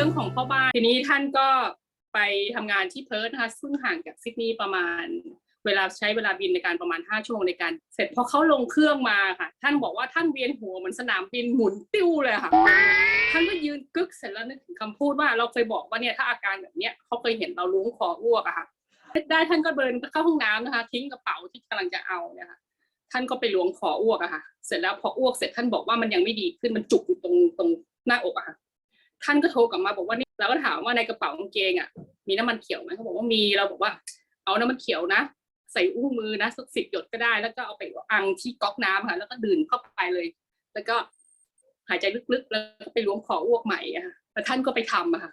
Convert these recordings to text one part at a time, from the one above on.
ื่องของพ่อบ้านทีนี้ท่านก็ไปทำงานที่เพิร์ธนะคะซึ่งห่างจากซิดนีย์ประมาณ เวลาใช้เวลาบินในการประมาณ 5 ชั่วโมงในการเสร็จพอเขาลงเครื่องมาค่ะ ท่านบอกว่าท่านเวียนหัวเหมือนสนามบินหมุนติ้วเลยค่ะ ท่านก็ยืนกึกเสร็จแล้วนึกถึงคำพูดว่าเราเคยบอกว่าเนี่ยถ้าอาการแบบเนี้ยเขาเคยเห็นเราล้วงคออ้วกอะค่ะได้ท่านก็เดินเข้าห้องน้ำนะคะ ทิ้งกระเป๋าที่กำลังจะเอาเนี่ยค่ะท่านก็ไปล้วงคออ้วกอะค่ะ เสร็จแล้วพออ้วกเสร็จท่านบอกว่ามันยังไม่ดีขึ้นมันจุกอยู่ตรงตรงหน้าอกอะค่ะ ท่านก็โทรกลับมาบอกว่านี่เราก็ถามว่าในกระเป๋ากางเกงอะมีน้ำมันเขียวไหมเขาบอกว่ามีเราบอกว่า เอาน้ำมันเขียวนะ ใส่อุ้งมือนะสักสิบหยดก็ได้ แล้วก็เอาไปอังที่ก๊อกน้ำค่ะ แล้วก็ดื่มเข้าไปเลย แล้วก็หายใจลึกๆ แล้วก็ไปล้วงคออ้วกใหม่อะค่ะแล้วท่านก็ไปทำอะค่ะ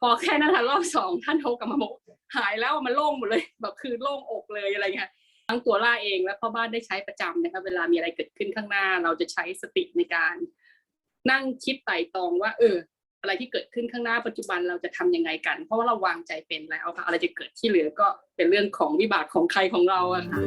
พอแค่นั้นค่ะรอบสองท่านโทรกลับมาบอกหายแล้วมันโล่งหมดเลย แบบคือโล่งอกเลยอะไรเงี้ยทั้งตัวล่าเองและพ่อบ้านได้ใช้ประจำนะคะเวลามีอะไรเกิดขึ้นข้างหน้า เราจะใช้สติในการ นั่งคิดไต่ตรองว่า เออ อะไรที่เกิดขึ้นข้างหน้าปัจจุบันเราจะทำยังไงกัน เพราะว่าเราวางใจเป็นแล้วค่ะอะไรจะเกิดที่เหลือก็เป็นเรื่องของวิบากของใครของเราอะค่ะ